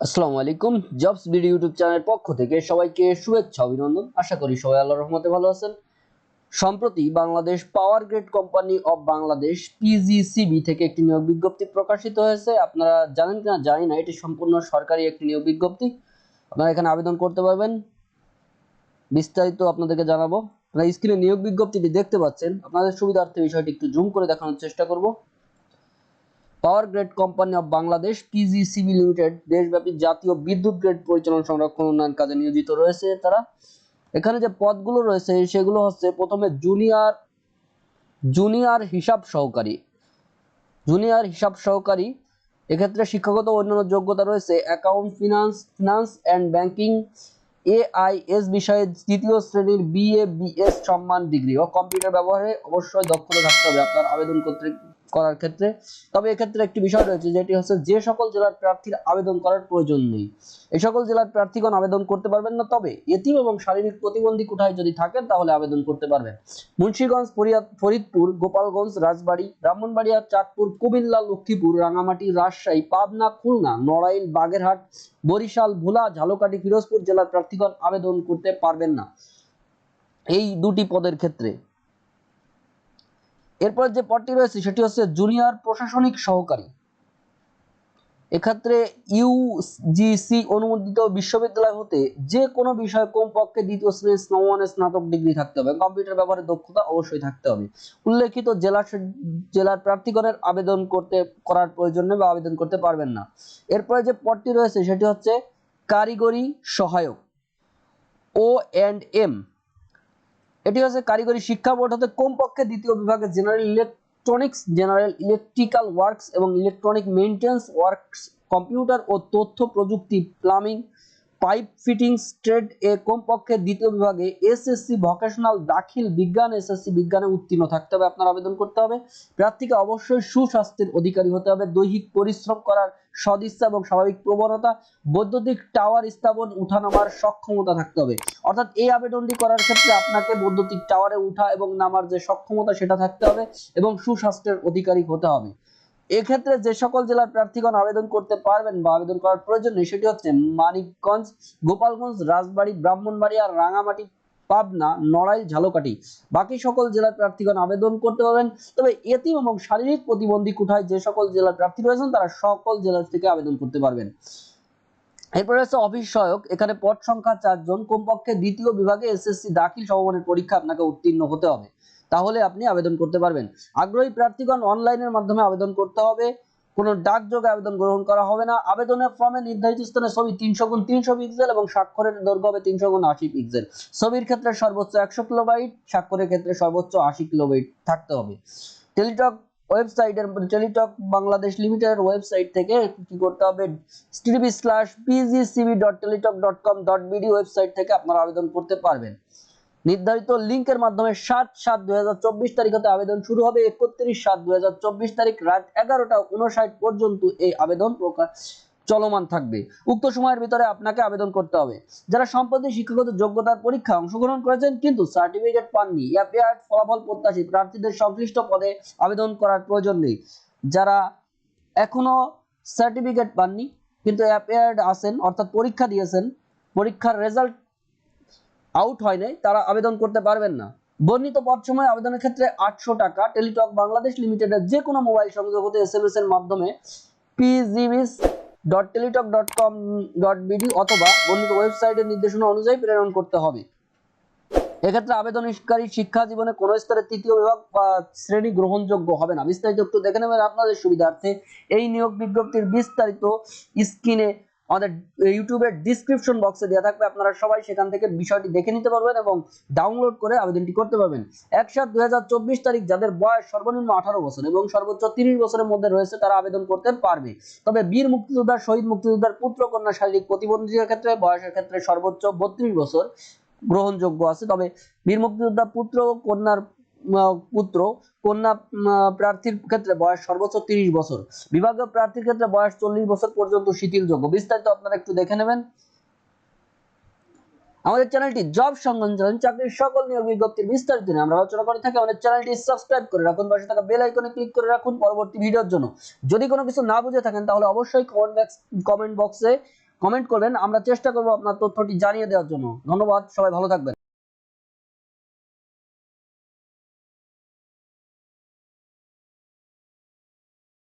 আসসালামু আলাইকুম jobs video YouTube চ্যানেলের পক্ষ থেকে সবাইকে শুভেচ্ছা, অভিনন্দন। আশা করি সবাই আল্লাহর রহমতে ভালো আছেন। সম্প্রতি Bangladesh power grid company of Bangladesh PGCB থেকে একটি নিয়োগ বিজ্ঞপ্তি প্রকাশিত হয়েছে। আপনারা জানেন কিনা জানি না, এটি সম্পূর্ণ সরকারি একটি নিয়োগ বিজ্ঞপ্তি। আপনারা এখানে আবেদন করতে পারবেন। বিস্তারিত আপনাদেরকে জানাব। আপনারা স্ক্রিনে নিয়োগ বিজ্ঞপ্তিটি দেখতে পাচ্ছেন। আপনাদের সুবিধার্থে বিষয়টি একটু জুম করে দেখানোর চেষ্টা করব। Power grid company of Bangladesh PGCB limited দেশব্যাপী জাতীয় বিদ্যুৎ গ্রেড পরিচালনা সংরক্ষণ উন্নয়ন কাজে নিয়োজিত রয়েছে তারা। এখানে যে পদগুলো রয়েছে, সেগুলো হচ্ছে প্রথমে জুনিয়র জুনিয়র হিসাব সহকারী। জুনিয়র হিসাব সহকারী, এক্ষেত্রে শিক্ষাগত অন্যান্য যোগ্যতা রয়েছে account finance finance and banking AIS বিষয়ে তৃতীয় শ্রেণির বিএ বিএস সম্মান ডিগ্রি ও কম্পিউটার ব্যবহারে অবশ্যই দক্ষতা থাকতে হবে। আপনার আবেদন করতে করার ক্ষেত্রে। তবে এক্ষেত্রে একটি বিষয় রয়েছে, যেটি হচ্ছে যে সকল জেলার প্রার্থীর আবেদন করার প্রয়োজন নেই। এই সকল জেলার প্রার্থীগণ আবেদন করতে পারবেন না, তবে এতিম এবং শারীরিক প্রতিবন্ধী কোঠায় যদি থাকেন, তাহলে আবেদন করতে পারবেন। মুন্সিগঞ্জ ফরিদপুর, গোপালগঞ্জ, রাজবাড়ী, ব্রাহ্মণবাড়িয়া, চাঁদপুর, কুমিল্লা, লক্ষ্মীপুর, রাঙামাটি, রাজশাহী, পাবনা, খুলনা, নড়াইল, বাগেরহাট, বরিশাল, ভোলা, ঝালকাঠি, ফিরোজপুর জেলার প্রার্থীগণ আবেদন করতে পারবেন না। এই দুটি পদের ক্ষেত্রে এরপর যে পদটি রয়েছে, সেটি হচ্ছে জুনিয়র প্রশাসনিক সহকারী। এক্ষেত্রে ইউজিসি অনুমোদিত বিশ্ববিদ্যালয় হতে যে কোনো বিষয়ে কমপক্ষে দ্বিতীয় শ্রেণির সমমানের স্নাতক ডিগ্রি থাকতে হবে। কম্পিউটার ব্যবহারে দক্ষতা অবশ্যই থাকতে হবে। উল্লেখিত জেলা জেলার প্রার্থীগণের আবেদন করতে করার প্রয়োজন নেই বা আবেদন করতে পারবেন না। এরপরে যে পদটি রয়েছে, সেটি হচ্ছে কারিগরি সহায়ক ও এন্ড এম এটি হচ্ছে কারিগরি শিক্ষা বোর্ড হতে কমপক্ষে দ্বিতীয় বিভাগে general electronics general electrical works এবং ইলেকট্রনিক মেইনটেন্স ওয়ার্কস কম্পিউটার ও তথ্য প্রযুক্তি প্লামিং পাইপ ফিটিংস ট্রেড এ কমপক্ষে দ্বিতীয় বিভাগে এসএসসি ভোকেশনাল দাখিল বিজ্ঞান এসএসসি বিজ্ঞানে উত্তীর্ণ থাকতে হবে। আপনার আবেদন করতে হবে। প্রার্থীকে অবশ্যই সুস্বাস্থ্যের অধিকারী হতে হবে। দৈহিক পরিশ্রম করার সদিচ্ছা এবং স্বাভাবিক প্রবণতা, বৈদ্যুতিক টাওয়ার স্থাপন, উঠানামার সক্ষমতা থাকতে হবে। অর্থাৎ এই আবেদনটি করার ক্ষেত্রে আপনাকে বৈদ্যুতিক টাওয়ারে উঠা এবং নামার যে সক্ষমতা, সেটা থাকতে হবে এবং সুস্বাস্থ্যের অধিকারী হতে হবে। এক্ষেত্রে যে সকল জেলার প্রার্থীগণ আবেদন করতে পারবেন বা আবেদন করার প্রয়োজন নেই, সেটি হচ্ছে মানিকগঞ্জ, গোপালগঞ্জ, রাজবাড়ী, ব্রাহ্মণবাড়িয়া, রাঙামাটি পাবনা, নড়াইল, ঝালকাঠি। বাকি সকল জেলার প্রার্থীগণ আবেদন করতে পারবেন। তবে এতিম এবং শারীরিক প্রতিবন্ধী কোঠায় যে সকল জেলার প্রার্থী রয়েছেন, তারা সকল জেলা থেকে আবেদন করতে পারবেন। এরপরে হচ্ছে অফিস সহায়ক এখানে পদ সংখ্যা চারজন কমপক্ষে দ্বিতীয় বিভাগে এসএসসি দাখিল সমমানের পরীক্ষা আপনাকে উত্তীর্ণ হতে হবে। তাহলে আপনি আবেদন করতে পারবেন। আগ্রহী প্রার্থীগণ অনলাইনের মাধ্যমে আবেদন করতে হবে। কোনো ডাকযোগে আবেদন গ্রহণ করা হবে না। আবেদনের ফর্মে নির্ধারিত স্থানে ছবি তিনশো গুণ তিনশো পিক্সেল এবং স্বাক্ষরের দৈর্ঘ্য হবে তিনশো গুণ আশি পিক্সেল ছবির ক্ষেত্রে সর্বোচ্চ একশো কিলোবাইট স্বাক্ষরের ক্ষেত্রে সর্বোচ্চ আশি কিলোবাইট থাকতে হবে। টেলিটক ওয়েবসাইটের টেলিটক বাংলাদেশ লিমিটেডের ওয়েবসাইট থেকে কি করতে হবে? TV slash PGCB dot Teletalk dot com dot BD website থেকে আপনারা আবেদন করতে পারবেন। নির্ধারিত লিঙ্কের মাধ্যমে সাত সাত দুই হাজার চব্বিশ তারিখ হতে আবেদন শুরু হবে। একত্রিশ সাত দুই হাজার চব্বিশ তারিখ রাত এগারোটা উনষাট পর্যন্ত এই আবেদন প্রকাশ চলমান থাকবে। উক্ত সময়ের ভিতরে আপনাকে আবেদন করতে হবে। যারা সম্প্রতি শিক্ষাগত যোগ্যতার পরীক্ষা অংশগ্রহণ করেছেন কিন্তু সার্টিফিকেট পাননি অ্যাপিয়ার্ড ফলাফল প্রত্যাশী প্রার্থীদের সংশ্লিষ্ট পদে আবেদন করার প্রয়োজন নেই। যারা এখনও সার্টিফিকেট পাননি কিন্তু অ্যাপিয়ার্ড আছেন অর্থাৎ পরীক্ষা দিয়েছেন, পরীক্ষার রেজাল্ট আউট হয় নাই, তারা আবেদন করতে পারবেন না। বর্ণিত পদ সময় আবেদনের ক্ষেত্রে আটশো টাকা, টেলিটক বাংলাদেশ লিমিটেডের যে কোনো মোবাইল সংযোগ হতে এস এম এস এর মাধ্যমে পিজিবিস dot Teletalk dot com dot BD অথবা বর্ণিত ওয়েবসাইটের নির্দেশনা অনুযায়ী প্রেরণ করতে হবে। এক্ষেত্রে আবেদনকারী শিক্ষা জীবনে কোন স্তরে তৃতীয় বিভাগ বা শ্রেণি গ্রহণযোগ্য হবে না। বিস্তারিত একটু দেখে নেবেন আপনাদের সুবিধার্থে। এই নিয়োগ বিজ্ঞপ্তির বিস্তারিত স্ক্রিনে আমাদের ইউটিউবের ডিসক্রিপশন বক্সে দেওয়া থাকবে। আপনারা সবাই সেখান থেকে বিষয়টি দেখে নিতে পারবেন এবং ডাউনলোড করে আবেদনটি করতে পারবেন। এক সাত তারিখ যাদের বয়স সর্বনিম্ন আঠারো বছর এবং সর্বোচ্চ তিরিশ বছরের মধ্যে রয়েছে, তারা আবেদন করতে পারবে। তবে বীর মুক্তিযোদ্ধার, শহীদ মুক্তিযোদ্ধার, পুত্র, কন্যা, শারীরিক প্রতিবন্ধীদের ক্ষেত্রে, বয়সের ক্ষেত্রে সর্বোচ্চ বত্রিশ বছর গ্রহণযোগ্য আছে। তবে বীর মুক্তিযোদ্ধা, পুত্র, কন্যার পুত্র, কন্যা প্রার্থীর ক্ষেত্রে বয়স সর্বোচ্চ তিরিশ বছর। বিভাগীয় প্রার্থীর ক্ষেত্রে বয়স চল্লিশ বছর পর্যন্ত শিথিলযোগ্য বিস্তারিত আপনারা একটু দেখে নেবেন। আমাদের চ্যানেলটি জব সংগঠন চাকরির সকল নিয়োগ বিজ্ঞপ্তির বিস্তারিত নিয়ে আমরা আলোচনা করে থাকি। আমাদের চ্যানেলটি সাবস্ক্রাইব করে রাখুন। পাশে থাকা বেল আইকনে ক্লিক করে রাখুন পরবর্তী ভিডিওর জন্য। যদি কোনো কিছু না বুঝে থাকেন, তাহলে অবশ্যই কমেন্ট বক্স, কমেন্ট বক্সে কমেন্ট করবেন। আমরা চেষ্টা করব আপনার তথ্যটি জানিয়ে দেওয়ার জন্য। ধন্যবাদ, সবাই ভালো থাকবেন।